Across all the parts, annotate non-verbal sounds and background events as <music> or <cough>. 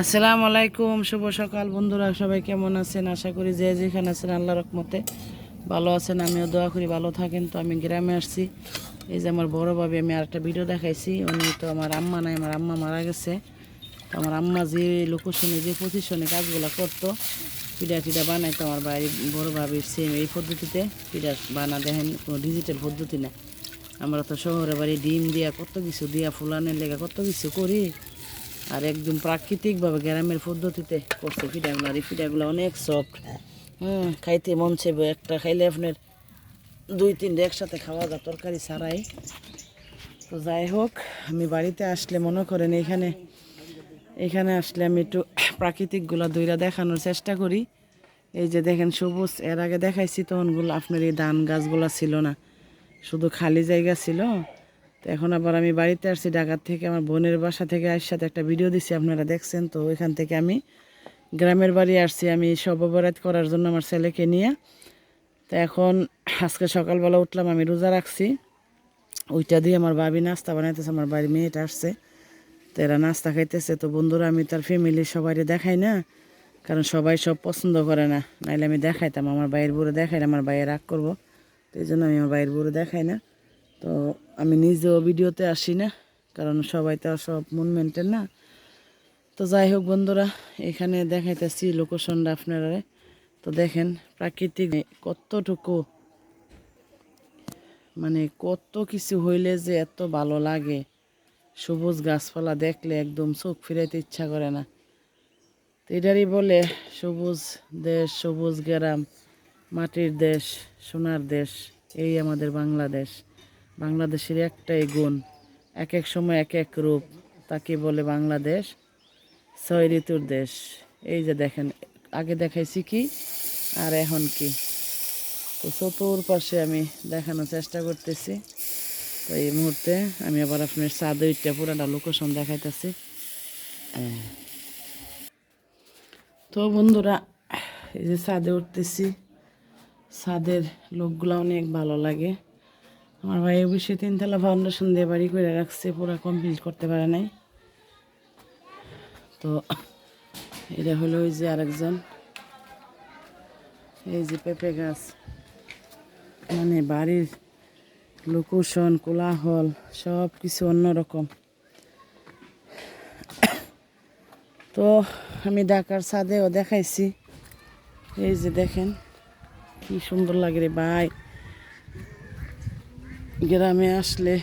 আসসালামু আলাইকুম, শুভ সকাল। বন্ধুরা, সবাই কেমন আছেন? আশা করি যে যেখানে আছেন আল্লাহ রকমতে ভালো আছেন। আমিও দোয়া করি ভালো থাকেন। তো আমি গ্রামে আসছি। এই যে আমার বড় ভাবি, আমি আরেকটা ভিডিও দেখাইছি। উনি তো আমার আম্মা নাই, আমার আম্মা মারা গেছে। তো আমার আম্মা যে লোকেশনে যে পজিশনে কাজগুলো করতো, পিঠা টিডা বানাইতো আমার বাড়ি বড় ভাবির সেম এই পদ্ধতিতে পিঠা বানা দেখেন, কোনো ডিজিটাল পদ্ধতি না আমরা তো শহরে বাড়ি ডিম দিয়া কত কিছু দিয়া, ফুলানের লেগে কত কিছু করি। আর একদম প্রাকৃতিকভাবে গ্রামের পদ্ধতিতে করছে পিঠাগুলো। আর এই পিঠাগুলো অনেক সফট হুম, খাইতে মন চাইবে। একটা খাইলে আপনার দুই তিনটে একসাথে খাওয়া যায়, তরকারি ছাড়াই। তো যাই হোক, আমি বাড়িতে আসলে মনে করেন এখানে এখানে আসলে আমি একটু প্রাকৃতিকগুলো দইরা দেখানোর চেষ্টা করি। এই যে দেখেন সবুজ, এর আগে দেখাইছি তখনগুলো আপনার এই ধান গাছগুলো ছিল না। শুধু খালি জায়গা ছিল। তো এখন আবার আমি বাড়িতে আসছি ঢাকার থেকে, আমার বোনের বাসা থেকে সাথে একটা ভিডিও দিছি, আপনারা দেখছেন। তো ওইখান থেকে আমি গ্রামের বাড়ি আসছি, আমি সববরাত করার জন্য আমার ছেলেকে নিয়ে। তো এখন আজকে সকালবেলা উঠলাম, আমি রোজা রাখছি। ওইটা দিয়ে আমার বাবি নাস্তা বানাইতেছে, আমার বাড়ির মেয়েটা আসছে। তো এরা নাস্তা খাইতেছে। তো বন্ধুরা, আমি তার ফ্যামিলির সবাই দেখাই না, কারণ সবাই সব পছন্দ করে না। নাইলে আমি দেখাইতাম, আমার বাইরের বুড়ো দেখাই না আমার বাইরে রাগ করব। তো এই জন্য আমি আমার বাইরের বুড়ো দেখাই না। তো আমি নিজেও ভিডিওতে আসি না কারণ সবাই তো সব মন মেনটেন না। তো যাই হোক বন্ধুরা, এখানে দেখাইতেছি লোকেশনটা আপনারা। তো দেখেন, প্রাকৃতিক কতটুকু মানে কত কিছু হইলে যে এত ভালো লাগে। সবুজ গাছপালা দেখলে একদম চোখ ফিরাইতে ইচ্ছা করে না। তো এটারই বলে, সবুজ দেশ, সবুজ গ্রাম, মাটির দেশ, সোনার দেশ, এই আমাদের বাংলাদেশ। বাংলাদেশের একটাই গুণ এক এক সময় এক এক রূপ, তাকে বলে বাংলাদেশ, ছয় ঋতুর দেশ। এই যে দেখেন, আগে দেখাইছি কি, আর এখন কি। তো চতুর্পাশে আমি দেখানোর চেষ্টা করতেছি। তো এই মুহূর্তে আমি আবার আপনার সাদে উঠটা পুরাটা লোকেশন দেখাইতেছি। তো বন্ধুরা, এই যে ছাদে উঠতেছি। ছাদের লোকগুলো অনেক ভালো লাগে। আমার ভাই অবশ্যই তিনতলা ফাউন্ডেশন দিয়ে বাড়ি করে রাখছে, পুরো কমপ্লিট করতে পারে নাই। তো এটা হলো ওই যে আরেকজন। এই যে পেঁপে গাছ। মানে বাড়ির লোকেশন কোলাহল সব কিছু অন্যরকম। তো আমি ঢাকার ছাদেও দেখাইছি। এই যে দেখেন, কি সুন্দর লাগে রে ভাই। গ্রামে আসলে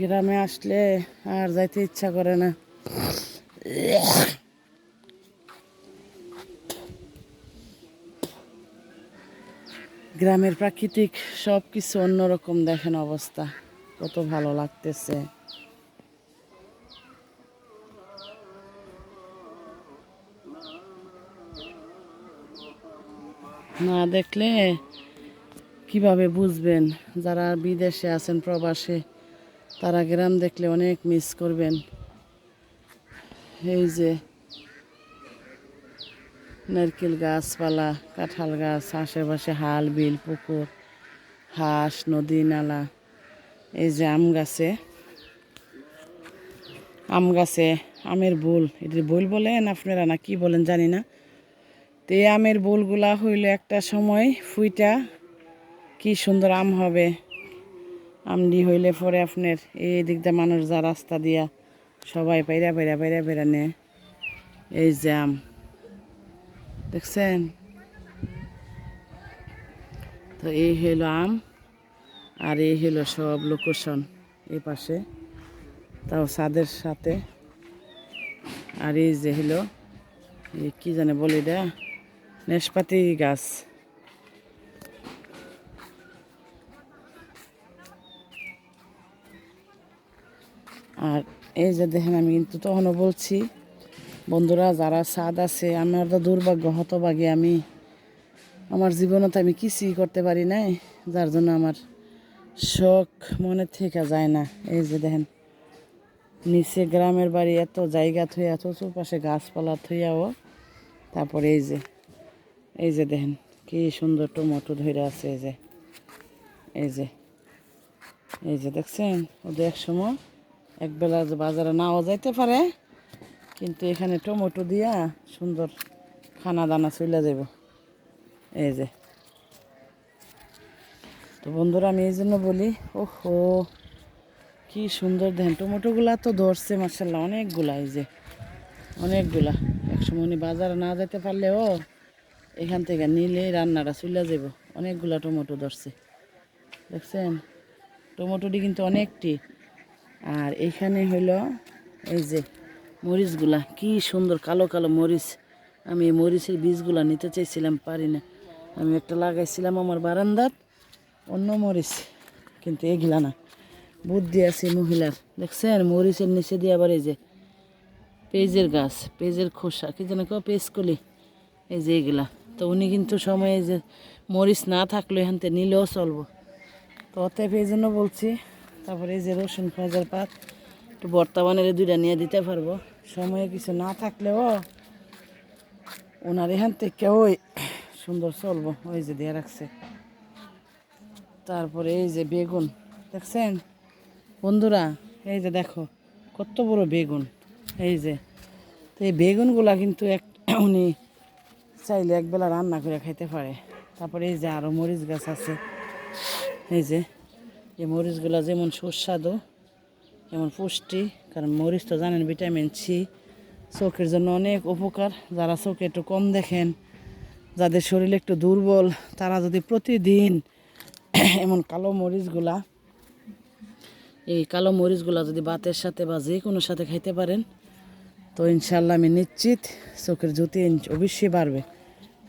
গ্রামে আসলে আর যাইতে ইচ্ছা করে না। গ্রামের প্রাকৃতিক সব কিছু অন্যরকম দেখেন অবস্থা। কত ভালো লাগতেছে। না দেখলে কীভাবে বুঝবেন? যারা বিদেশে আছেন, প্রবাসে, তারা গ্রাম দেখলে অনেক মিস করবেন। এই যে নারকেল গাছপালা, কাঁঠাল গাছ, আশেপাশে হাল, বিল, পুকুর, হাঁস, নদী, নালা, এই যে আম গাছে। আম গাছে, আমের বোল। এটি বোল বলেন আপনারা না কি বলেন জানি না। তো এই আমের বোলগুলা হইল একটা সময় ফুইটা কি সুন্দর আম হবে। আমডি হইলে পরে আপনার এই দিক দিয়ে মানুষ যা রাস্তা দিয়া সবাই পাইরা পাইরা পাইরা পাইরা নেয় এই যে আম। দেখছেন? তো এই হলো আম, আর এই হলো সব লোকেশন এই পাশে। তাও ছাদের সাথে। আর এই যে হলো কি জানে বলি এটা? নেশপাতি গাছ। আর এই যে দেখেন আমি কিন্তু তখনও বলছি বন্ধুরা, যারা স্বাদ আছে, আমার তো দুর্ভাগ্য, হতভাগী আমি। আমার জীবনে আমি কিছুই করতে পারি নাই, যার জন্য আমার শখ মনে থেকে যায় না। এই যে দেখেন, নিচে গ্রামের বাড়ি, এত জায়গা থইয়া চতুর্পাশে গাছপালা থইয়াও তারপরে এই যে এই যে দেখেন, কি সুন্দর টমেটো ধরে আছে, এই যে এই যে এই যে দেখছেন? ওদের এক সময় একবেলা যে বাজারে নাও যাইতে পারে কিন্তু এখানে টমেটো দিয়া সুন্দর খানা দানা চলে যাব এই যে। তো বন্ধুরা, আমি এই জন্য বলি, ওহো, কি সুন্দর। দেখেন, টমেটোগুলা তো ধরছে মার্শাল্লাহ অনেকগুলা, এই যে, অনেকগুলা। একসময় উনি বাজারে না যেতে পারলেও এখান থেকে নিলে রান্নাটা চলে যাব অনেকগুলা টমেটো ধরছে। দেখছেন? টমেটোটি কিন্তু অনেকটি। আর এখানে হইল, এই যে মরিচগুলা, কি সুন্দর কালো কালো মরিচ। আমি এই মরিচের বীজগুলা নিতে চাইছিলাম, পারি না। আমি একটা লাগাইছিলাম আমার বারান্দাত অন্য মরিচ, কিন্তু এগুলা না। বুদ্ধি আছে মহিলার। দেখছেন, মরিচের নিচে দিয়ে আবার এই যে পেঁয়াজের গাছ, পেজের খোসা, কি যেন কেউ পেঁয়াজকলি এই যে এগুলা। তো উনি কিন্তু সময়ে যে মরিচ না থাকলে এখান থেকে নিলেও চলবো। তো অতএব এই জন্য বলছি, তারপরে এই যে রসুন, পেঁয়াজের পাত, একটু বর্তমানের দুইটা নিয়ে দিতে পারব। সময়ে কিছু না থাকলেও ওনার এখান থেকে ওই সুন্দর চলবো, ওই যে দিয়ে রাখছে। তারপরে এই যে বেগুন, দেখছেন? বন্ধুরা, এই যে দেখো, কত বড় বেগুন। এই যে, তো এই বেগুনগুলা কিন্তু এক <clears throat> উনি চাইলে একবেলা রান্না করে খাইতে পারে। তারপরে এই যে আরও মরিচ গাছ আছে। এই যে, এই মরিচগুলা যেমন সুস্বাদু যেমন পুষ্টি, কারণ মরিচ তো জানেন, ভিটামিন সি, চোখের জন্য অনেক উপকার। যারা চোখে একটু কম দেখেন, যাদের শরীর একটু দুর্বল, তারা যদি প্রতিদিন <clears throat> এমন কালো মরিচগুলা, এই কালো মরিচগুলা যদি ভাতের সাথে বা যে কোনো সাথে খাইতে পারেন, তো ইনশাল্লাহ আমি নিশ্চিত চোখের জ্যোতি অবশ্যই বাড়বে।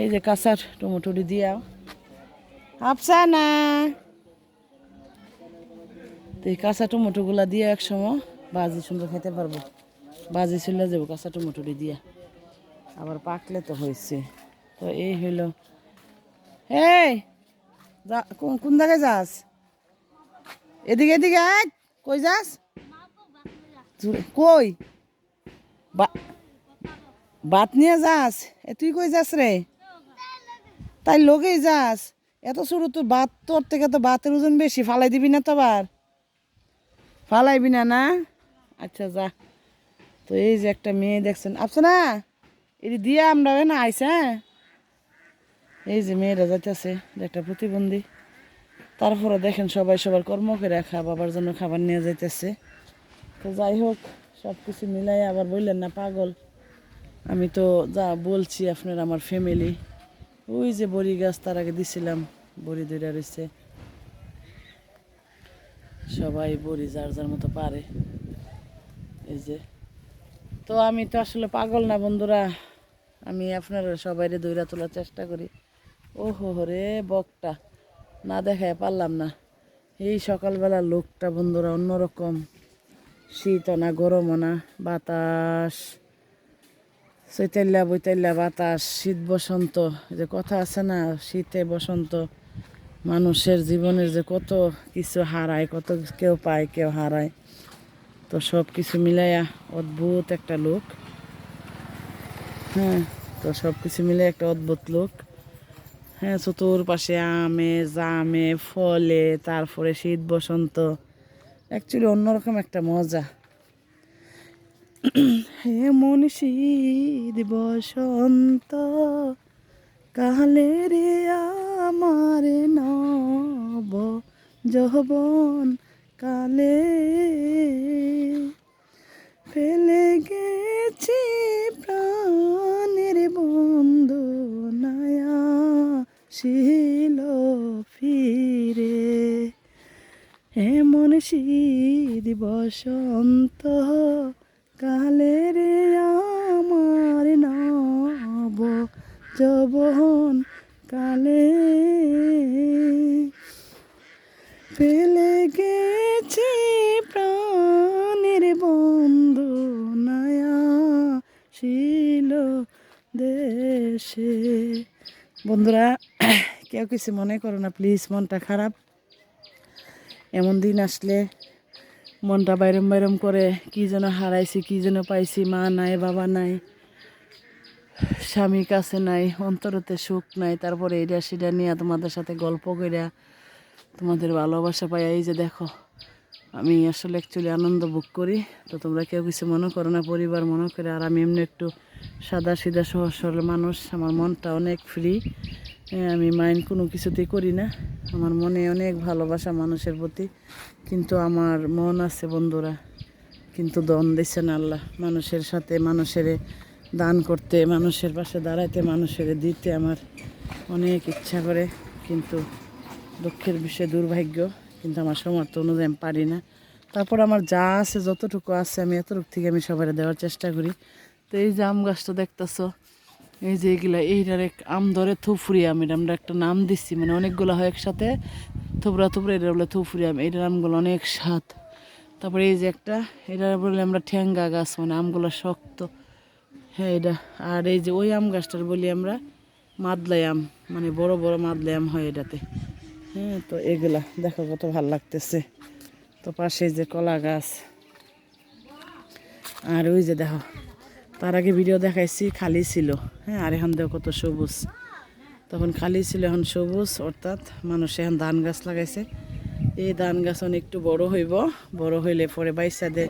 এই যে কাঁচার টমেটোটি দিয়াও আপসা না তো এই কাঁচা টমেটোগুলা দিয়ে এক সময় বাজি সুন্দর খেতে পারব। বাজি চলে যাব কাঁচা টমেটোটি দিয়া। আবার পাকলে তো হয়েছে। তো এই হইল। এই, যা, কোন জায়গায় যাস? এদিকে এদিকে আয় কই যাস? কই? বাত নিয়ে যাস? এ, তুই কই যাস রে? তাই লগেই যাস। এত শুরু তোর বাত তোর থেকে তো বাতের ওজন বেশি, ফালাই দিবি না তো আবার? ফালাইবি না না? আচ্ছা যা। তো এই যে একটা মেয়ে দেখছেন। আপছে না এটি দিয়ে আমরা না আইসে এই যে মেয়েরা যাইতেছে একটা প্রতিবন্ধী। তারপরে দেখেন সবাই সবার কর্ম করে বাবার জন্য খাবার নিয়ে যাইতেছে। তো যাই হোক সব কিছু মিলাই আবার বললেন না, পাগল। আমি তো যা বলছি আপনার, আমার ফ্যামিলি ওই যে বড়ি গাছ, তার আগে দিছিলাম, বড়ি দুইটা রয়েছে সবাই বড়ি যার যার মতো পারে। এই যে। তো আমি তো আসলে পাগল না বন্ধুরা। আমি আপনারা সবাইরে দৌড়া তোলার চেষ্টা করি। ও হো হো রে, বকটা। না দেখায় পারলাম না। এই সকালবেলা লোকটা বন্ধুরা অন্যরকম। শীত না গরম না বাতাস। চৈতাল্লা বৈতাল্লা বাতাস, শীত বসন্ত। যে কথা আছে না, শীতে বসন্ত। মানুষের জীবনের যে কত কিছু হারায়, কত কেউ পায়, কেউ হারায়। তো সব কিছু মিলাইয়া অদ্ভুত একটা লোক। হ্যাঁ তো সব কিছু মিলে একটা অদ্ভুত লোক। হ্যাঁ চতুর্পাশে আমে, জামে, ফলে, তারপরে শীত, বসন্ত। অ্যাকচুয়ালি অন্যরকম একটা মজা। <clears throat> এমন শীত, বসন্ত। কালে রে আমার নব যৌবন কালে ফেলে গেছি প্রাণের বন্ধু নায়া শিল ফিরে। এমন শীত বসন্ত কালে রে আমার নব যবন কালে ফেলে গেছি প্রাণের বন্ধু নয়া ছিল দেশে। বন্ধুরা, কেউ কিছু মনে করো না প্লিজ মনটা খারাপ। এমন দিন আসলে মনটা বাইরম বাইরম করে, কি যেন হারাইছি, কি যেন পাইছি, মা নাই, বাবা নাই। স্বামী কাছে নাই, অন্তরতে সুখ নাই, তারপরে এটা সেটা নিয়ে তোমাদের সাথে গল্প কইরা তোমাদের ভালোবাসা পাই এই যে দেখো, আমি আসলে অ্যাকচুয়ালি আনন্দ ভোগ করি। তো তোমরা কেউ কিছু মনে করো না, পরিবার মনে করে, আর আমি এমনি একটু সাদা সিধা সহজ সরল মানুষ, আমার মনটা অনেক ফ্রি আমি মাইন্ড কোনো কিছুতেই করি না। আমার মনে অনেক ভালোবাসা মানুষের প্রতি, কিন্তু আমার মন আছে বন্ধুরা, কিন্তু দন দিচ্ছে না আল্লাহ। মানুষের সাথে, মানুষের দান করতে, মানুষের পাশে দাঁড়াইতে, মানুষের দিতে আমার অনেক ইচ্ছা করে, কিন্তু দুঃখের বিষয়ে, দুর্ভাগ্য, কিন্তু আমার সমর্থ অনুযায়ী আমি পারি না। তারপর আমার যা আছে, যতটুকু আছে, আমি এতটুকু থেকে আমি সবাই দেওয়ার চেষ্টা করি। তো এই যে আম গাছটা দেখতেছো, এই যে এগুলা, এইটার এক আম ধরে থুফুরি আম, এটা আমরা একটা নাম দিচ্ছি মানে অনেকগুলো হয় একসাথে থুবরা থুবরা এটা বলে থুফুরি আম, এইটার আমগুলো অনেক স্বাদ। তারপরে এই যে একটা, এটা বলে আমরা ঠ্যাঙ্গা গাছ মানে আমগুলো শক্ত। হ্যাঁ এটা, আর এই যে ওই আম গাছটার বলি আমরা, মাদলাই আম মানে বড় বড় মাদলাই আম হয় এটাতে। হ্যাঁ তো এগুলা দেখো কত ভালো লাগতেছে। তো পাশে যে কলা গাছ। আর ওই যে দেখো, তার আগে ভিডিও দেখাইছি, খালি ছিল। হ্যাঁ আর এখন দেখো কত সবুজ। তখন খালি ছিল, এখন সবুজ, অর্থাৎ মানুষ এখন ধান গাছ লাগাইছে। এই ধান গাছ অনেক একটু বড় হইব, বড় হইলে পরে বাইসা দে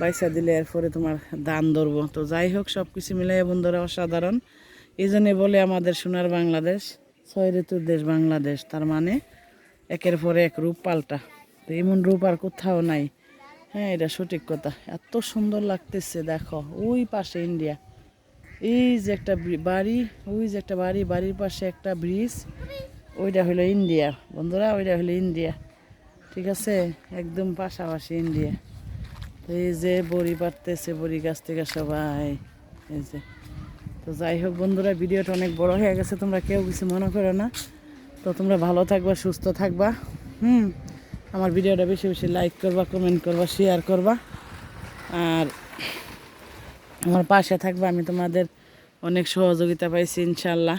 বাইসা দিলে এরপরে তোমার দান ধরবো। তো যাই হোক সব কিছু মিলাই বন্ধুরা অসাধারণ। এই জন্যে বলে আমাদের সোনার বাংলাদেশ, ছয় ঋতুর দেশ বাংলাদেশ, তার মানে একের পরে এক রূপ পাল্টা। তো এমন রূপ আর কোথাও নাই। হ্যাঁ এটা সঠিক কথা। এত সুন্দর লাগতেছে, দেখো, ওই পাশে ইন্ডিয়া। এই যে একটা বাড়ি, ওই যে একটা বাড়ি, বাড়ির পাশে একটা ব্রিজ, ওইটা হলো ইন্ডিয়া। বন্ধুরা, ওইটা হলো ইন্ডিয়া। ঠিক আছে? একদম পাশাপাশি ইন্ডিয়া। এই যে বড়ি পারতেছে বড়ি গাছ থেকে সবাই। এই যে। তো যাই হোক বন্ধুরা, ভিডিওটা অনেক বড় হয়ে গেছে, তোমরা কেউ কিছু মনে করো না। তো তোমরা ভালো থাকবা, সুস্থ থাকবা, হুম? আমার ভিডিওটা বেশি বেশি লাইক করবা কমেন্ট করবা শেয়ার করবা। আর আমার পাশে থাকবা, আমি তোমাদের অনেক সহযোগিতা পাইছি ইনশাল্লাহ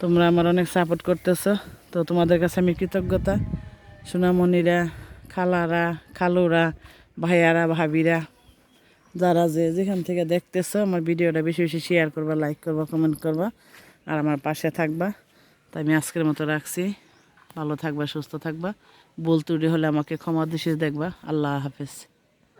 তোমরা আমার অনেক সাপোর্ট করতেছো। তো তোমাদের কাছে আমি কৃতজ্ঞতা। সোনামণিরা, খালারা, খালুরা ভাইয়ারা, ভাবিরা, যারা যে যেখান থেকে দেখতেছো, আমার ভিডিওটা বেশি বেশি শেয়ার করবা লাইক করবা কমেন্ট করবা, আর আমার পাশে থাকবা। তাই আমি আজকের মতো রাখছি। ভালো থাকবা, সুস্থ থাকবা। বলতুরি হলে আমাকে ক্ষমা দিশে দেখবা। আল্লাহ হাফেজ।